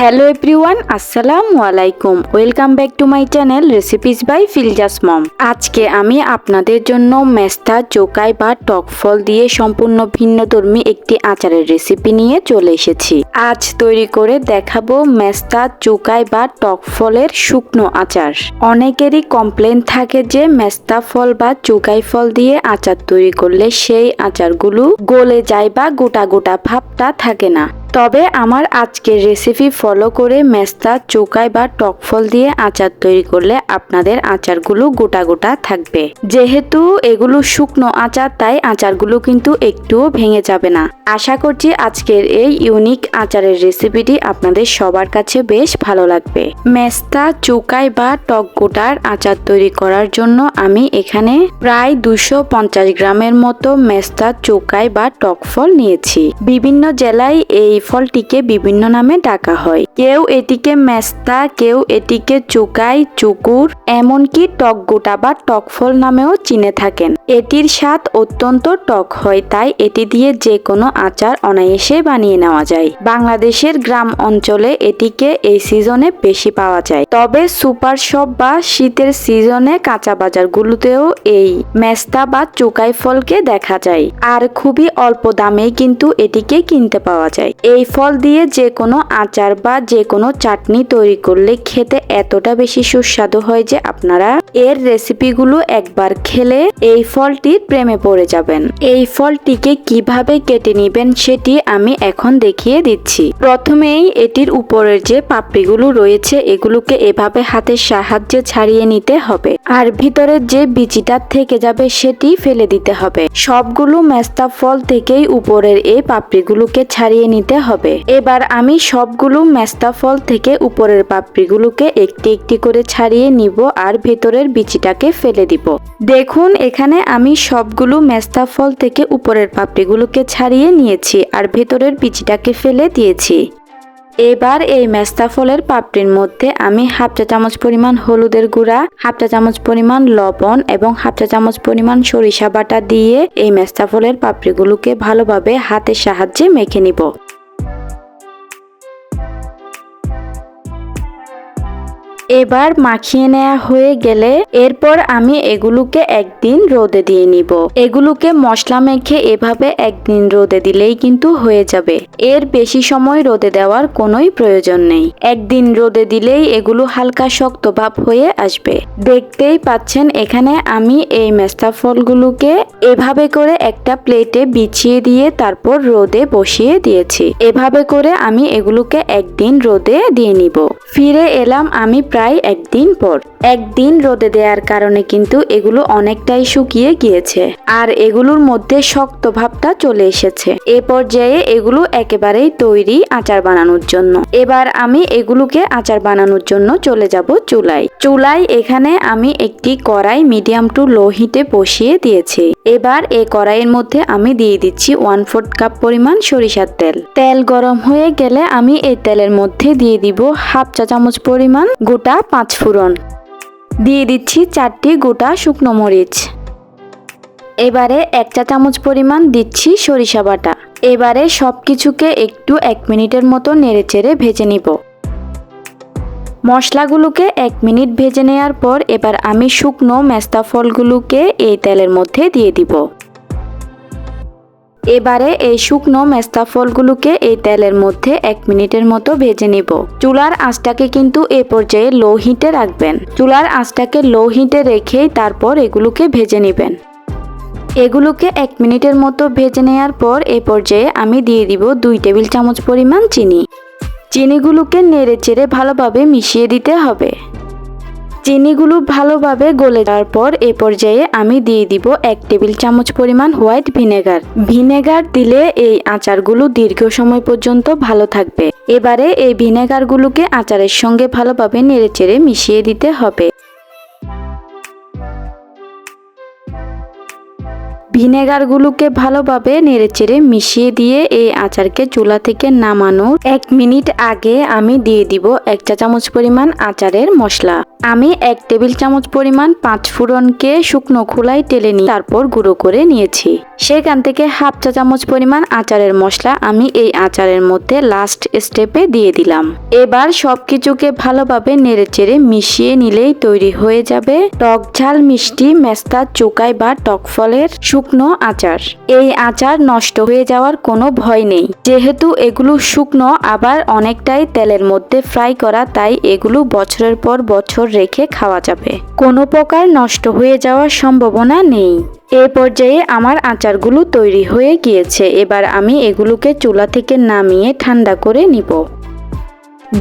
Hello everyone, আসসালামু আলাইকুম। Welcome back to my channel recipes by Filza's mom. আজকে আমি আপনাদের জন্য মেস্তা, চোকাই বা টক ফল দিয়ে সম্পূর্ণ ভিন্নধর্মী একটি আচারের রেসিপি নিয়ে চলে এসেছি। আজ তৈরি করে দেখাবো মেস্তা, চোকাই বা টক ফলের শুকনো আচার। অনেকেরই কমপ্লেন থাকে যে মেস্তা ফল বা চোকাই ফল দিয়ে আচার তৈরি করলে সেই আচারগুলো গলে যায় বা গোটা গোটা ভাবটা থাকে না। তবে আমার আজকের রেসিপি ফলো করে মেস্তা, চৌকাই বা টক ফল দিয়ে আচার তৈরি করলে আপনাদের আচারগুলো গোটা গোটা থাকবে। যেহেতু এগুলো শুকনো আচার, তাই আচারগুলো কিন্তু একটুও ভেঙে যাবে না। আশা করছি আজকের এই ইউনিক আচারের রেসিপিটি আপনাদের সবার কাছে বেশ ভালো লাগবে। মেস্তা, চৌকাই বা টক গোটার আচার তৈরি করার জন্য আমি এখানে প্রায় দুশো গ্রামের মতো মেস্তা, চৌকাই বা টক ফল নিয়েছি। বিভিন্ন জেলায় এই ফলটিকে বিভিন্ন নামে ডাকা হয়। কেউ এটিকে মেস্তা, কেউ এটিকে চুকাই, চুকুর, এমনকি টক গোটা বা টক ফল নামেও চিনে থাকেন। এটির স্বাদ অত্যন্ত টক হয়, তাই এটি দিয়ে যে কোনো আচার অনায়াসে বানিয়ে নেওয়া যায়। বাংলাদেশের গ্রাম অঞ্চলে এটিকে এই সিজনে বেশি পাওয়া যায়। তবে সুপার শপ বা শীতের সিজনে কাঁচা বাজারগুলোতেও এই মেস্তা বা চুকাই ফলকে দেখা যায়। আর খুবই অল্প দামেই কিন্তু এটিকে কিনতে পাওয়া যায়। এই ফল দিয়ে যে কোনো আচার বা যে কোনো চাটনি তৈরি করলে খেতে এতটা বেশি সুস্বাদু হয় যে আপনারা এর রেসিপিগুলো একবার খেলে এই ফলটির প্রেমে পড়ে যাবেন। এই ফলটিকে কীভাবে কেটে নেবেন সেটি আমি এখন দেখিয়ে দিচ্ছি। প্রথমেই এটির উপরের যে পাপড়িগুলো রয়েছে, এগুলোকে এভাবে হাতের সাহায্যে ছাড়িয়ে নিতে হবে। আর ভিতরের যে বিচিটা থেকে যাবে সেটি ফেলে দিতে হবে। সবগুলো মেস্তা ফল থেকেই উপরের এই পাপড়িগুলোকে ছাড়িয়ে নিতে হবে। এবার আমি সবগুলো মেস্তা ফল থেকে উপরের পাপড়িগুলোকে একটি একটি করে ছাড়িয়ে নিব আর ভেতরের বিচিটাকে ফেলে দিব। দেখুন, এখানে আমি সবগুলো মেস্তা ফল থেকে উপরের পাপড়িগুলোকে ছাড়িয়ে নিয়েছি আর ভেতরের বিচিটাকে ফেলে দিয়েছি। এবার এই মেস্তা ফলের পাপড়ির মধ্যে আমি হাফ চা চামচ পরিমাণ হলুদের গুঁড়া, হাফ চা চামচ পরিমাণ লবণ এবং হাফ চা চামচ পরিমাণ সরিষা বাটা দিয়ে এই মেস্তা ফলের পাপড়িগুলোকে ভালোভাবে হাতের সাহায্যে মেখে নিব। এবার মাখিয়ে নেওয়া হয়ে গেলে এরপর আমি এগুলোকে একদিন রোদে দিয়ে নিব। এগুলোকে মশলা মেখে এভাবে একদিন রোদে দিলেই কিন্তু হয়ে যাবে। এর বেশি সময় রোদে দেওয়ার কোনোই প্রয়োজন নেই। একদিন রোদে দিলেই এগুলো হালকা শক্ত ভাব হয়ে আসবে। দেখতেই পাচ্ছেন এখানে আমি এই মেস্তা ফলগুলোকে এভাবে করে একটা প্লেটে বিছিয়ে দিয়ে তারপর রোদে বসিয়ে দিয়েছি। এভাবে করে আমি এগুলোকে একদিন রোদে দিয়ে নিব। ফিরে এলাম আমি প্রায় একদিন পর। একদিন রোদে দেওয়ার কারণে কিন্তু এগুলো অনেকটাই শুকিয়ে গিয়েছে। আর এগুলোর মধ্যে শক্ত ভাবটা চলে এসেছে। এ পর্যায়ে এগুলো একেবারেই তৈরি আচার বানানোর জন্য। এবার আমি এগুলোকে আচার বানানোর জন্য চলে যাব চুলায়। চুলায় এখানে আমি একটি কড়াই মিডিয়াম টু লো হিটে বসিয়ে দিয়েছি। এবার এই কড়াইয়ের মধ্যে আমি দিয়ে দিচ্ছি ওয়ান ফোর্থ কাপ পরিমাণ সরিষার তেল। তেল গরম হয়ে গেলে আমি এই তেলের মধ্যে দিয়ে দিব হাফ চা চামচ পরিমাণ গোটা পাঁচ ফোড়ন। দিয়ে দিচ্ছি চারটি গোটা শুকনো মরিচ। এবারে এক চা চামচ পরিমাণ দিচ্ছি সরিষা বাটা। এবারে সব কিছুকে একটু এক মিনিটের মতো নেড়েচেড়ে ভেজে নিব। মশলাগুলোকে এক মিনিট ভেজে নেওয়ার পর এবার আমি শুকনো মেস্তা ফলগুলোকে এই তেলের মধ্যে দিয়ে দিব। এবারে এই শুকনো মেস্তা ফলগুলোকে এই তেলের মধ্যে এক মিনিটের মতো ভেজে নিব। চুলার আঁচটাকে কিন্তু এ পর্যায়ে লো হিটে রাখবেন। চুলার আঁচটাকে লো হিটে রেখেই তারপর এগুলোকে ভেজে নেবেন। এগুলোকে এক মিনিটের মতো ভেজে নেওয়ার পর এ পর্যায়ে আমি দিয়ে দিব দুই টেবিল চামচ পরিমাণ চিনি। চিনিগুলোকে নেড়ে চেড়ে ভালোভাবে মিশিয়ে দিতে হবে। চিনিগুলো ভালোভাবে গলে যাওয়ার পর এ পর্যায়ে আমি দিয়ে দিব এক টেবিল চামচ পরিমাণ হোয়াইট ভিনেগার। ভিনেগার দিলে এই আচারগুলো দীর্ঘ সময় পর্যন্ত ভালো থাকবে। এবারে এই ভিনেগারগুলোকে আচারের সঙ্গে ভালোভাবে নেড়েচেড়ে মিশিয়ে দিতে হবে। ভিনেগারগুলোকে ভালোভাবে নেড়েচেড়ে মিশিয়ে দিয়ে এই আচারকে চুলা থেকে নামানোর এক মিনিট আগে আমি দিয়ে দিব এক চা চামচ পরিমাণ আচারের মশলা। আমি এক টেবিল চামচ পরিমাণ পাঁচ ফোড়নকে শুকনো খোলায় টেলে নিয়ে তারপর গুঁড়ো করে নিয়েছি। সেখান থেকে হাফ চা চামচ পরিমাণ আচারের মশলা আমি এই আচারের মধ্যে লাস্ট স্টেপে দিয়ে দিলাম। এবার সবকিছুকে ভালোভাবে নেড়েচেড়ে মিশিয়ে নিলেই তৈরি হয়ে যাবে টক ঝাল মিষ্টি মেস্তা চোকাই বা টক ফলের শুকনো আচার। এই আচার নষ্ট হয়ে যাওয়ার কোনো ভয় নেই। যেহেতু এগুলো শুকনো, আবার অনেকটাই তেলের মধ্যে ফ্রাই করা, তাই এগুলো বছরের পর বছর রেখে খাওয়া যাবে। কোনো প্রকার নষ্ট হয়ে যাওয়ার সম্ভাবনা নেই। এ পর্যায়ে আমার আচারগুলো তৈরি হয়ে গিয়েছে। এবার আমি এগুলোকে চুলা থেকে নামিয়ে ঠান্ডা করে নিব।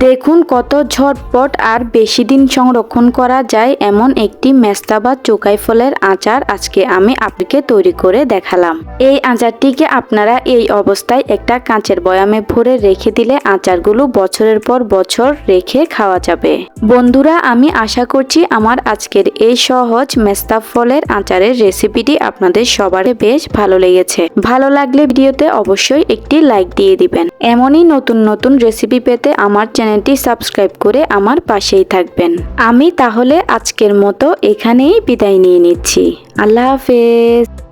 দেখুন কত ঝটপট আর বেশি দিন সংরক্ষণ করা যায় এমন একটি মেস্তা বা চোকাই ফলের আচার আজকে আমি আপনাকে তৈরি করে দেখালাম। এই আচারটিকে আপনারা এই অবস্থায় একটা কাঁচের বয়ামে ভরে রেখে দিলে আচারগুলো বছরের পর বছর রেখে খাওয়া যাবে। বন্ধুরা, আমি আশা করছি আমার আজকের এই সহজ মেস্তা ফলের আচারের রেসিপিটি আপনাদের সবার বেশ ভালো লেগেছে। ভালো লাগলে ভিডিওতে অবশ্যই একটি লাইক দিয়ে দিবেন। এমনই নতুন নতুন রেসিপি পেতে আমার চ্যানেলটি সাবস্ক্রাইব করে আমার পাশেই থাকবেন। আমি তাহলে আজকের মতো এখানেই বিদায় নিয়ে নিচ্ছি। আল্লাহ হাফেজ।